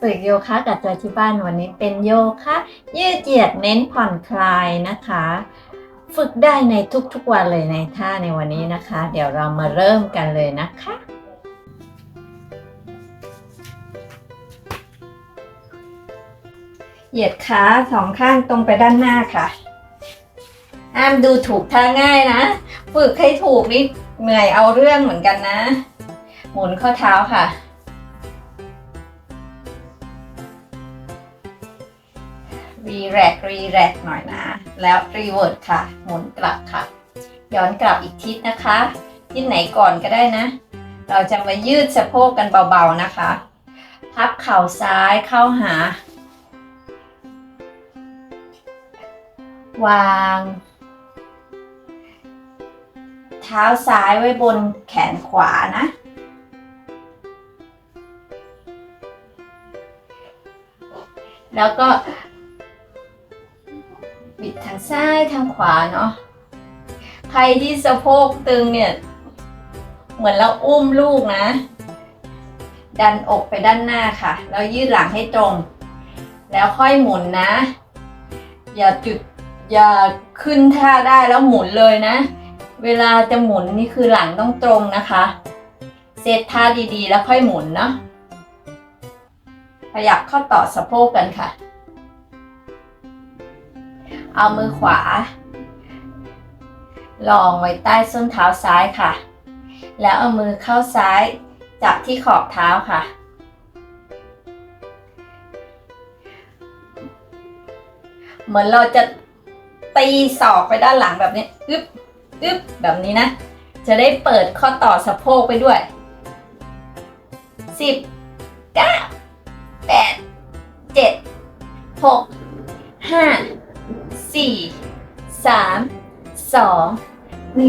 ฝึกโยคะกับจอยที่บ้านวันนี้เป็นโยคะยืดเหยียดเน้นผ่อนคลายนะคะ ฝึกได้ในทุกๆวันเลยในท่าในวันนี้นะคะ เดี๋ยวเรามาเริ่มกันเลยนะคะเหยียดขาสองข้างตรงไปด้านหน้าค่ะห้ามดูถูกท่าง่ายนะ ฝึกให้ถูกนี่เหนื่อยเอาเรื่องเหมือนกันนะ หมุนข้อเท้าค่ะ รีแรกรีแรกหน่อยนะ แล้วรีเวิร์ดค่ะ หมุนกลับค่ะ ย้อนกลับอีกทิศนะคะ ทิศไหนก่อนก็ได้นะ เราจะมายืดสะโพกกันเบาๆนะคะ พับเข่าซ้ายเข้าหา วาง เท้าซ้ายไว้บนแขนขวานะแล้วก็ บิดทางซ้ายทางขวาเนาะใครที่สะโพกตึงเนี่ย เหมือนเราอุ้มลูกนะ ดันอกไปด้านหน้าค่ะ แล้วยืดหลังให้ตรง แล้วค่อยหมุนนะ อย่าจุดอย่าขึ้นท่าได้แล้วหมุนเลยนะ เวลาจะหมุนนี่คือหลังต้องตรงนะคะ เซตท่าดีๆ แล้วค่อยหมุนเนาะขยับข้าต่อสะโพกกันค่ะ เอามือขวา ลองไว้ใต้ส้นเท้าซ้ายค่ะ แล้วเอามือเข้าซ้าย จับที่ขอบเท้าค่ะ เหมือนเราจะตีศอกไปด้านหลังแบบนี้ อึ๊บอึ๊บแบบนี้นะ จะได้เปิดข้อต่อสะโพกไปด้วย 10 9 8 7 6 5 สี่สามสอง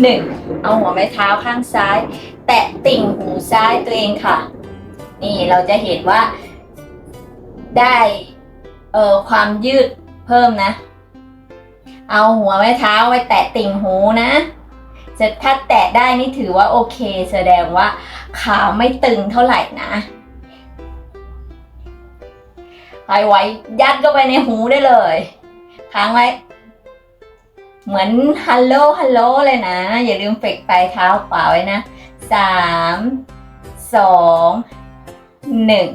หนึ่งเอาหัวไม้เท้าข้างซ้าย แตะติ่งหูซ้ายตัวเองค่ะ นี่เราจะเห็นว่า ได้เอ่อความยืดเพิ่มนะ เอาหัวไม้เท้าไว้แตะติ่งหูนะจะถ้าแตะได้นี่ถือว่าโอเค แสดงว่าขาไม่ตึงเท่าไหร่นะใครไว้ยัดเข้าไปในหูได้เลยค้างไว้ เหมือนฮัลโหลฮัลโหลเลยนะ อย่าลืมเฟกปลายเท้าขวาไว้นะสามสองหนึ่ง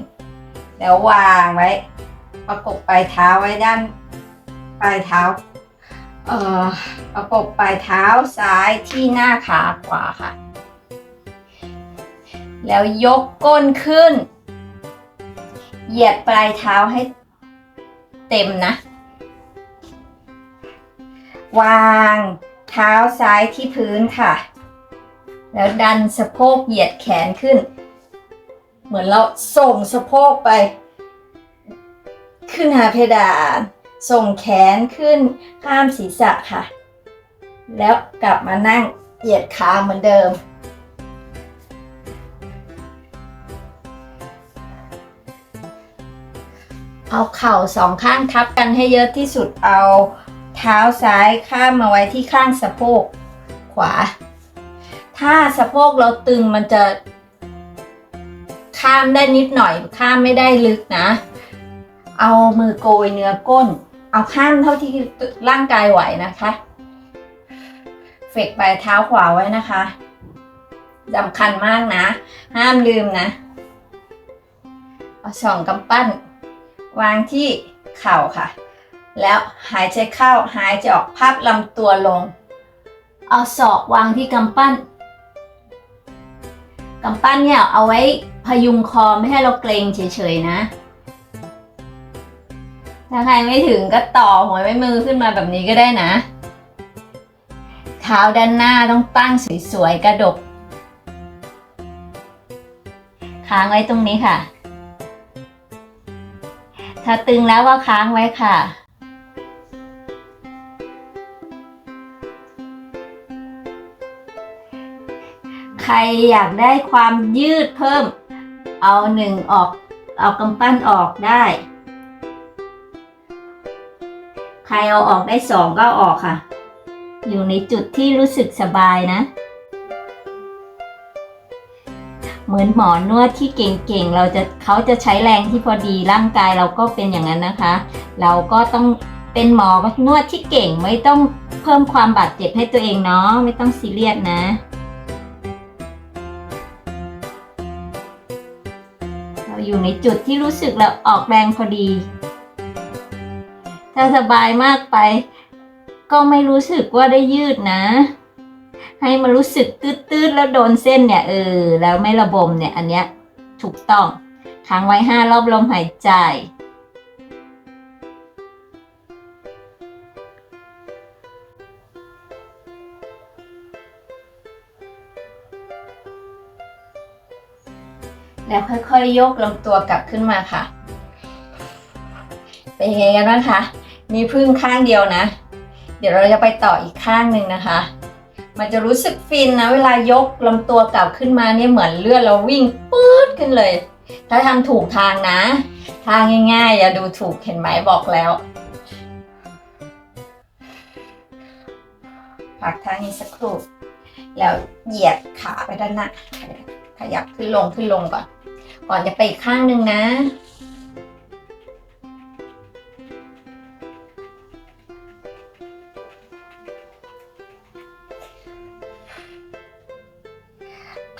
แล้ววางไว้ ประกบปลายเท้าไว้ด้านปลายเท้าเอ่อประกบปลายเท้าซ้ายที่หน้าขาขวาค่ะ แล้วยกก้นขึ้น เหยียดปลายเท้าให้เต็มนะ วางเท้าซ้ายที่พื้นค่ะ แล้วดันสะโพกเหยียดแขนขึ้น เหมือนเราส่งสะโพกไป ขึ้นหาเพดาน ส่งแขนขึ้นข้ามศีรษะค่ะ แล้วกลับมานั่งเหยียดขาเหมือนเดิมเอาเข่าสองข้างทับกันให้เยอะที่สุดเอา เท้าซ้ายข้ามมาไว้ที่ข้างสะโพกขวา ถ้าสะโพกเราตึงมันจะ ข้ามได้นิดหน่อย ข้ามไม่ได้ลึกนะ เอามือโกยเนื้อก้น เอาข้ามเท่าที่ร่างกายไหวนะคะเฟกปลายเท้าขวาไว้นะคะสำคัญมากนะ ห้ามลืมนะเอาสองกำปั้น วางที่เข่าค่ะ แล้วหายใจเข้าหายใจออกพับลำตัวลง เอาศอกวางที่กำปั้นกำปั้นเนี่ยเอาไว้พยุงคอไม่ให้เราเกรงเฉยๆนะ ถ้าใครไม่ถึงก็ต่อหัวแม่มือขึ้นมาแบบนี้ก็ได้นะ เท้าด้านหน้าต้องตั้งสวยๆกระดก ค้างไว้ตรงนี้ค่ะ ถ้าตึงแล้วก็ค้างไว้ค่ะ ใครอยากได้ความยืดเพิ่ม เอาหนึ่งออก เอากำปั้นออกได้ ใครเอาออกได้สองก็ออกค่ะ อยู่ในจุดที่รู้สึกสบายนะ เหมือนหมอนวดที่เก่งๆ เราจะเขาจะใช้แรงที่พอดีร่างกายเราก็เป็นอย่างนั้นนะคะ เราก็ต้องเป็นหมอนวดที่เก่งไม่ต้องเพิ่มความบาดเจ็บให้ตัวเองเนาะไม่ต้องซีเรียสนะ อยู่ในจุดที่รู้สึกเราออกแรงพอดี ถ้าสบายมากไป ก็ไม่รู้สึกว่าได้ยืดนะ ให้มันรู้สึกตืดๆแล้วโดนเส้นเนี่ยเออ แล้วไม่ระบมเนี่ยอันเนี้ยถูกต้องค้างไว้ห้ารอบลมหายใจ แล้วค่อยๆ ยกลำตัวกลับขึ้นมาค่ะ เป็นยังไงกันบ้างคะมีพึ่งข้างเดียวนะ เดี๋ยวเราจะไปต่ออีกข้างหนึ่งนะคะ มันจะรู้สึกฟินนะเวลายกลำตัวกลับขึ้นมาเนี่ยเหมือนเลือดเราวิ่งปื๊ดขึ้นเลย ถ้าทำถูกทางนะ ทางง่ายๆ อย่าดูถูกเห็นไหมบอกแล้วพักท่านี้สักครู่แล้วเหยียดขาไปด้านหน้าขยับขึ้นลงขึ้นลงก่อน ก่อนจะไปอีกข้างหนึ่งนะ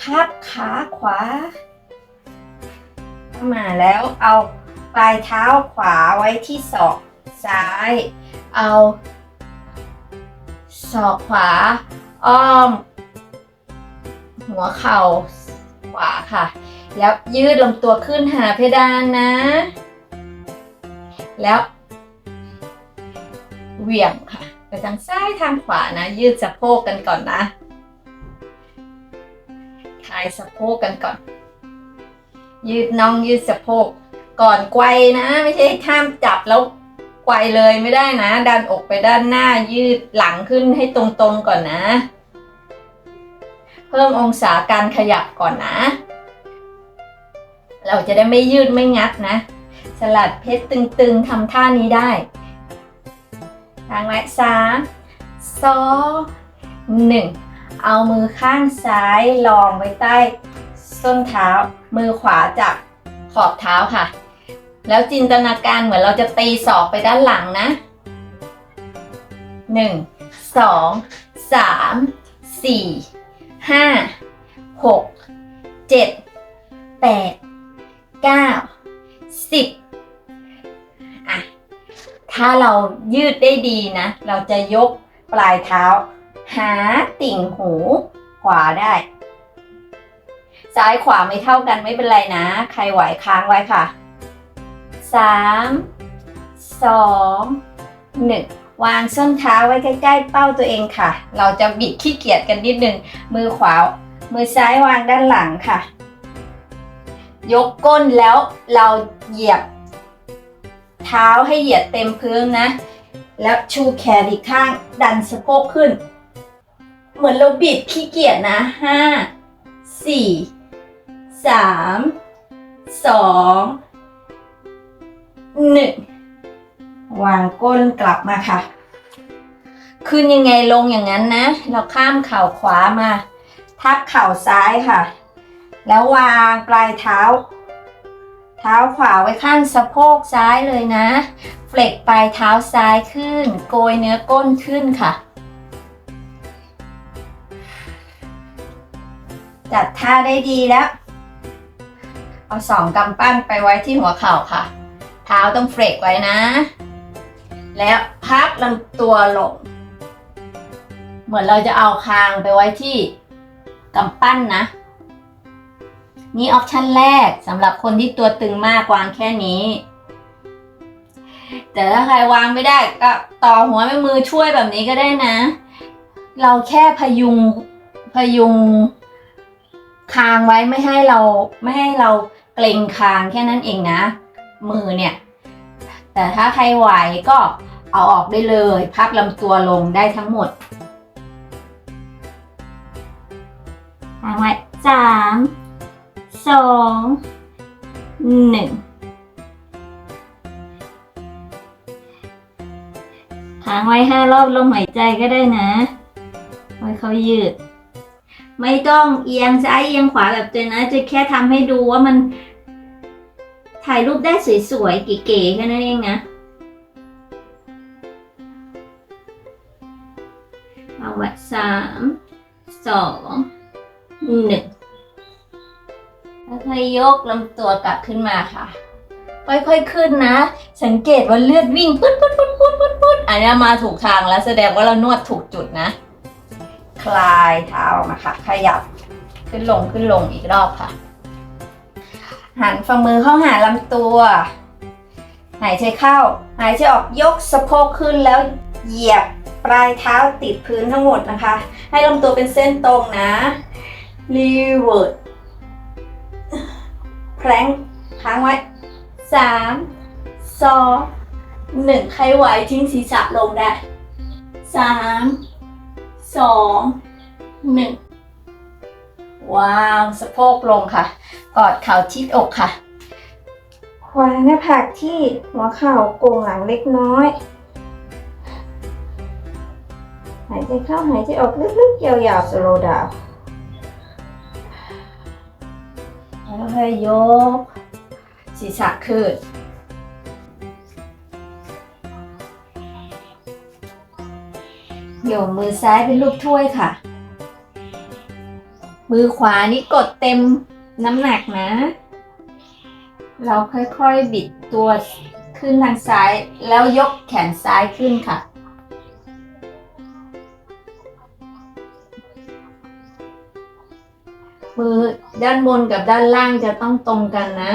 ทับขาขวาเข้ามาแล้วเอาปลายเท้าขวาไว้ที่ศอกซ้าย เอาศอกขวา อ้อม หัวเข่าขวาค่ะ แล้วยืดลำตัวขึ้นหาเพดานนะ แล้วเหวี่ยงค่ะ ไปทางซ้ายทางขวานะ ยืดสะโพกกันก่อนนะคลายสะโพกกันก่อน ยืดน่องยืดสะโพก ก่อนไกวนะ ไม่ใช่ห้ามจับแล้วไกวเลยไม่ได้นะ ดันอกไปด้านหน้ายืดหลังขึ้นให้ตรงๆก่อนนะ เพิ่มองศาการขยับก่อนนะ เราจะได้ไม่ยืดไม่งัดนะ สลัดเพชรตึงๆทำท่านี้ได้ทางไว้สามสองหนึ่งเอามือข้างซ้ายรองไว้ใต้ส้นเท้า มือขวาจับขอบเท้าค่ะ แล้วจินตนาการเหมือนเราจะตีศอกไปด้านหลังนะหนึ่งสองสามสี่ห้าหกเจ็ดแปด เก้าสิบอะถ้าเรายืดได้ดีนะ เราจะยกปลายเท้า หาติ่งหูขวาได้ ซ้ายขวาไม่เท่ากันไม่เป็นไรนะ ใครไหวค้างไว้ค่ะสามสองหนึ่งวางส้นเท้าไว้ใกล้ ๆ เป้าตัวเองค่ะ เราจะบิดขี้เกียจกันนิดนึง มือขวา มือซ้ายวางด้านหลังค่ะ ยกก้นแล้วเราเหยียบ เท้าให้เหยียดเต็มพื้นนะ แล้วชูแขนอีกข้างดันสะโพกขึ้น เหมือนเราบิดขี้เกียจนะห้าสี่สามสองหนึ่งวางก้นกลับมาค่ะ ขึ้นยังไงลงอย่างนั้นนะ เราข้ามเข่าขวามา ทับเข่าซ้ายค่ะ แล้ววางปลายเท้า เท้าขวาไว้ข้างสะโพกซ้ายเลยนะ เฟล็กปลายเท้าซ้ายขึ้น โกยเนื้อก้นขึ้นค่ะ จัดท่าได้ดีแล้ว เอาสองกำปั้นไปไว้ที่หัวเข่าค่ะ เท้าต้องเฟล็กไว้นะ แล้วพับลำตัวลง เหมือนเราจะเอาคางไปไว้ที่กำปั้นนะ นี่ออปชันแรกสำหรับคนที่ตัวตึงมากวางแค่นี้ แต่ถ้าใครวางไม่ได้ก็ต่อหัวแม่มือช่วยแบบนี้ก็ได้นะ เราแค่พยุงพยุงคางไว้ไม่ให้เราไม่ให้เราเกรงคางแค่นั้นเองนะ มือเนี่ย แต่ถ้าใครไหวก็เอาออกได้เลย พับลำตัวลงได้ทั้งหมดทางไว้สาม สองหนึ่งค้างไว้ห้ารอบลมหายใจก็ได้นะไว้เขายืด ไม่ต้องเอียงซ้ายเอียงขวาแบบเจนนะจะแค่ทำให้ดูว่ามันถ่ายรูปได้สวยๆเก๋ๆแค่นั้นเองนะเอาไว้สามสองหนึ่ง อยยกลำตัวกลับขึ้นมาค่ะ ค่อยๆ ขึ้นนะ สังเกตว่าเลือดวิ่งปุ๊ดปุ๊ดปุ๊ดปุ๊ดปุ๊ดปุ๊ดอันนี้มาถูกทางแล้วแสดงว่าเรานวดถูกจุดนะ คลายเท้าออกมาค่ะ ขยับ ขึ้นลงขึ้นลงอีกรอบค่ะ หันฝ่ามือเข้าหาลำตัว หายใจเข้า หายใจออกยกสะโพกขึ้นแล้วเหยียบปลายเท้าติดพื้นทั้งหมดนะคะ ให้ลำตัวเป็นเส้นตรงนะ รีเวิร์ด แพลงค้างไว้สามสองหนึ่งใครไหวทิ้งศีรษะลงได้สามสองหนึ่งวางสะโพกลงค่ะ กอดเข่าชิดอกค่ะวางหน้าผากที่หัวเข่าโกงหลังเล็กน้อย หายใจเข้าหายใจออกลึกๆยาวๆ slow down แล้วค่อยก ศีรษะขึ้น โยมมือซ้ายเป็นลูกถ้วยค่ะ มือขวานี่กดเต็มน้ำหนักนะ เราค่อยๆบิดตัวขึ้นทางซ้ายแล้วยกแขนซ้ายขึ้นค่ะ มือด้านบนกับด้านล่างจะต้องตรงกันนะ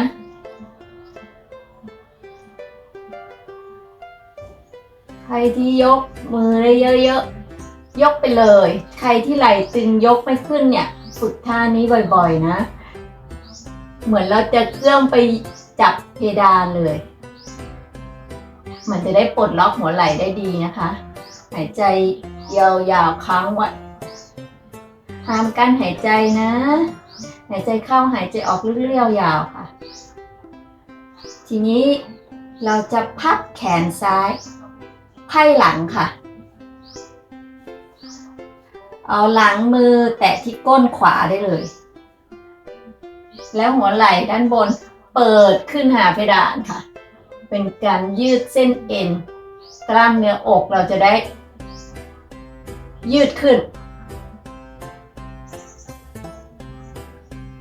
ใครที่ยกมือได้เยอะๆ ยกไปเลย ใครที่ไหล่ตึงยกไม่ขึ้นเนี่ย ฝึกท่านี้บ่อยๆนะ เหมือนเราจะเคลื่อนไปจับเพดานเลย มันจะได้ปลดล็อกหัวไหล่ได้ดีนะคะ หายใจยาวๆค้างไว้ ห้ามกั้นหายใจนะ หายใจเข้าหายใจออกเรื่อยๆยาวๆค่ะ ทีนี้เราจะพับแขนซ้ายไพ่หลังค่ะ เอาหลังมือแตะที่ก้นขวาได้เลย แล้วหัวไหล่ด้านบนเปิดขึ้นหาเพดานค่ะ เป็นการยืดเส้นเอ็น กล้ามเนื้ออกเราจะได้ยืดขึ้น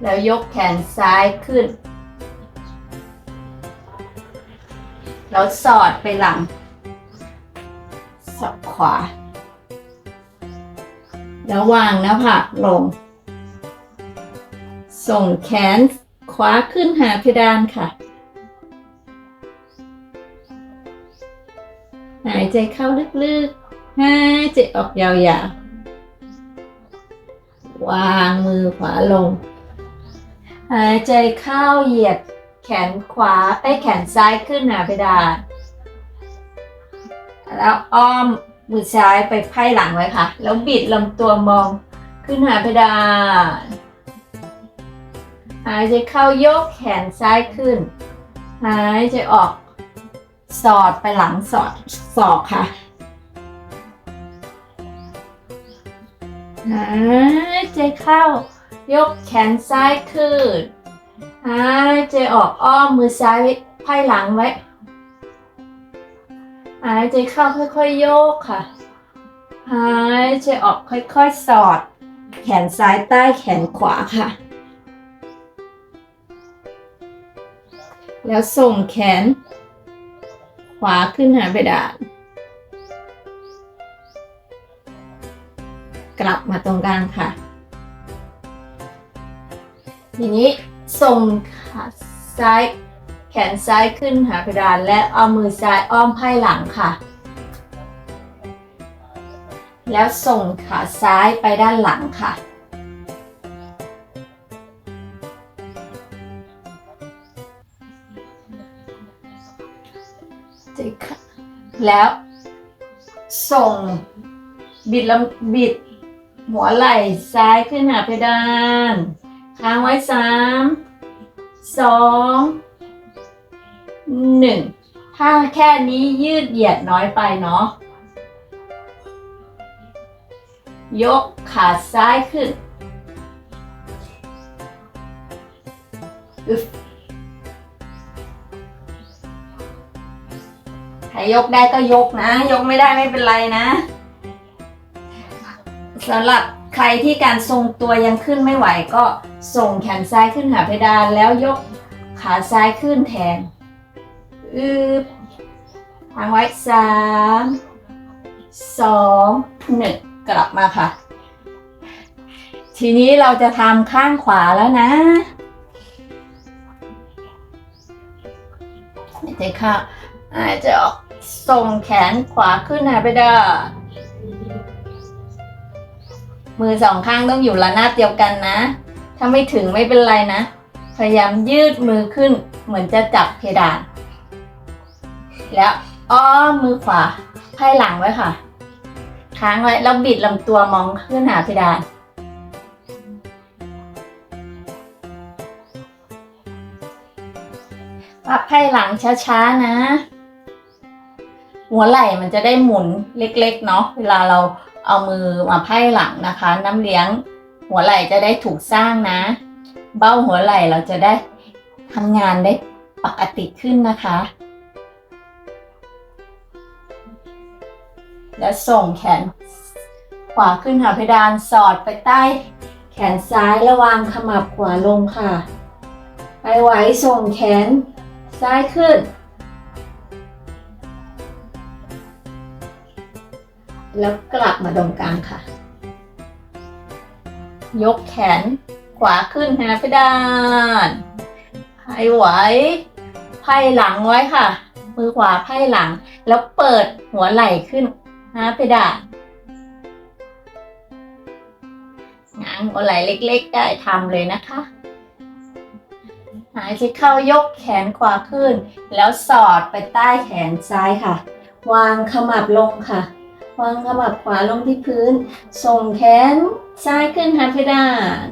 แล้วยกแขนซ้ายขึ้น แล้วสอดไปหลัง สอดขวา แล้ววางหน้าผากลง ส่งแขนขวาขึ้นหาเพดานค่ะ หายใจเข้าลึกๆหายใจออกยาวๆ วางมือขวาลง หายใจเข้าเหยียดแขนขวาไอ้แขนซ้ายขึ้นหาเพดานแล้วอ้อมมือซ้ายไปไพ่หลังไว้ค่ะ แล้วบิดลำตัวมองขึ้นหาเพดานหายใจเข้ายกแขนซ้ายขึ้น หายใจออกสอดไปหลังสอดศอกค่ะ หายใจเข้า ยกแขนซ้ายขึ้นหายใจออกอ้อมมือซ้ายไว้ไพ่หลังไว้ หายใจเข้าค่อยๆโยกค่ะ หายใจออกค่อยๆ สอด แขนซ้ายใต้แขนขวาค่ะ แล้วส่งแขน ขวาขึ้นหาเพดานกลับมาตรงกลางค่ะ ทีนี้ส่งขาซ้ายแขนซ้ายขึ้นหาเพดานและเอามือซ้ายอ้อมไพ่หลังค่ะ แล้วส่งขาซ้ายไปด้านหลังค่ะเจ๊ค่ะแล้ว ส่ง บิดลำบิด หัวไหล่ซ้ายขึ้นหาเพดาน ค้างไว้สามสองหนึ่งถ้าแค่นี้ยืดเหยียดน้อยไปเนาะ ยกขาซ้ายขึ้นอึบถ้ายกได้ก็ยกนะ ยกไม่ได้ไม่เป็นไรนะสลับ ใครที่การทรงตัวยังขึ้นไม่ไหวก็ส่งแขนซ้ายขึ้นหาเพดานแล้วยกขาซ้ายขึ้นแทนอึบทางไว้สามสองหนึ่งกลับมาค่ะ ทีนี้เราจะทำข้างขวาแล้วนะหายใจเข้าหายใจออกส่งแขนขวาขึ้นหาไปได้ มือสองข้างต้องอยู่ระนาบเดียวกันนะ ถ้าไม่ถึงไม่เป็นไรนะ พยายามยืดมือขึ้น เหมือนจะจับเพดาน แล้วอ้อมมือขวาไพ่หลังไว้ค่ะ ค้างไว้แล้วบิดลำตัวมองขึ้นหาเพดานพับไพ่หลังช้าๆนะ หัวไหล่มันจะได้หมุนเล็กๆเนาะเวลาเรา เอามือมาไพ่หลังนะคะ น้ำเลี้ยงหัวไหล่จะได้ถูกสร้างนะ เบ้าหัวไหล่เราจะได้ทำงานได้ปกติขึ้นนะคะ แล้วส่งแขนขวาขึ้นหาเพดานสอดไปใต้ แขนซ้ายระวางขมับขวาลงค่ะ ไปไหวส่งแขนซ้ายขึ้น แล้วกลับมาตรงกลางค่ะ ยกแขนขวาขึ้นหาเพดานให้ไหวไพ่หลังไว้ค่ะ มือขวาไพ่หลัง แล้วเปิดหัวไหล่ขึ้นหาเพดานงางหัวไหล่เล็กๆ ได้ทำเลยนะคะ หายใจเข้ายกแขนขวาขึ้น แล้วสอดไปใต้แขนซ้ายค่ะ วางขมับลงค่ะ วางขมับขวาลงที่พื้น ส่งแขนซ้ายขึ้นหาเพดาน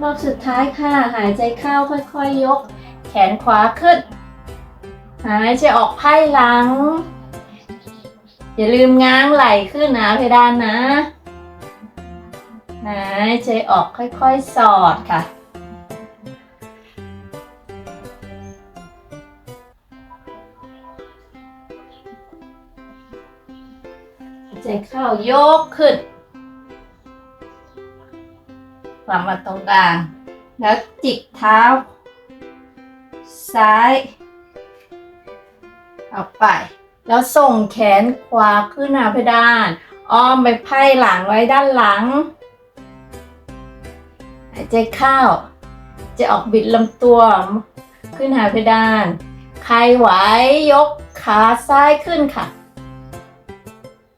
รอบสุดท้ายค่ะ หายใจเข้าค่อยๆยก แขนขวาขึ้น หายใจออกไพ่หลัง อย่าลืมง้างไหล่ขึ้นหาเพดานนะหายใจออกค่อยๆ สอดค่ะ ใจเข้ายกขึ้นวางมาตรงกลาง แล้วจิกเท้า ซ้าย ออกไป แล้วส่งแขนขวาขึ้นหาเพดาน อ้อมไปไพ่หลังไว้ด้านหลังหายใจเข้า จะออกบิดลำตัว ขึ้นหาเพดาน ใครไหวยกขาซ้ายขึ้นค่ะ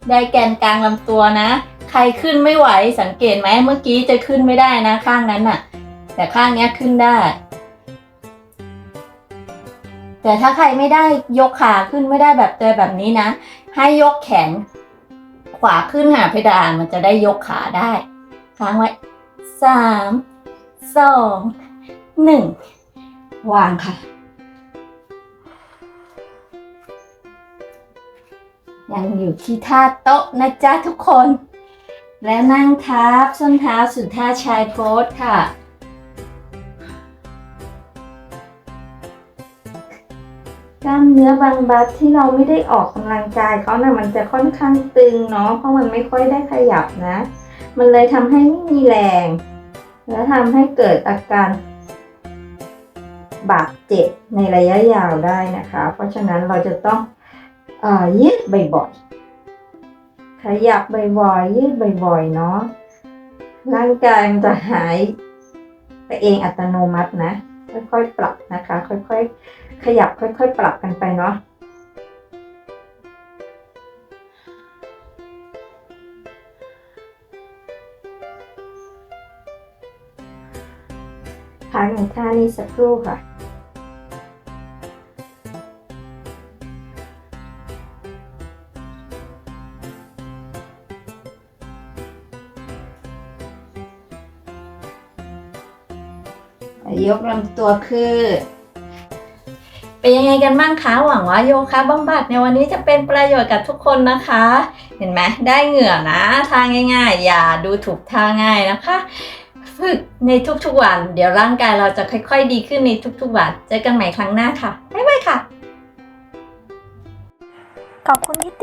ได้แกนกลางลำตัวนะ ใครขึ้นไม่ไหวสังเกตไหมเมื่อกี้จะขึ้นไม่ได้นะข้างนั้นน่ะ แต่ข้างนี้ขึ้นได้ แต่ถ้าใครไม่ได้ยกขาขึ้นไม่ได้แบบเจอแบบนี้นะ ให้ยกแขน ขวาขึ้นหาเพดานมันจะได้ยกขาได้ค้างไว้สามสองหนึ่งวางค่ะ ยังอยู่ที่ท่าโต๊ะนะจ๊ะทุกคน และนั่งทับส้นเท้าสู่ท่าชายโพสค่ะ กล้ามเนื้อบางบัดที่เราไม่ได้ออกกำลังกายเขานะ่ะมันจะค่อนข้างตึงเนาะเพราะมันไม่ค่อยได้ขยับนะ มันเลยทำให้ไม่มีแรง และทำให้เกิดอาการบาดเจ็บในระยะยาวได้นะคะ เพราะฉะนั้นเราจะต้อง ยืดบ่อยๆ ขยับบ่อยๆ ยืดบ่อยๆ เนาะ ร่างกายมันจะหายไปเองอัตโนมัตินะ ค่อยๆ ปรับนะคะ ค่อยๆ ขยับค่อยๆ ปรับกันไปเนาะพักในท่านี้สักครู่ค่ะ ยกลำตัวขึ้นเป็นยังไงกันบ้างคะ หวังว่าโยคะบำบัดในวันนี้จะเป็นประโยชน์กับทุกคนนะคะ เห็นไหมได้เหงื่อนะ ทางง่าย ๆ อย่าดูถูกทางง่ายนะคะฝึกในทุกๆวัน เดี๋ยวร่างกายเราจะค่อย ๆ ดีขึ้นในทุกๆวัน เจอกันใหม่ครั้งหน้าค่ะบ๊ายบายค่ะ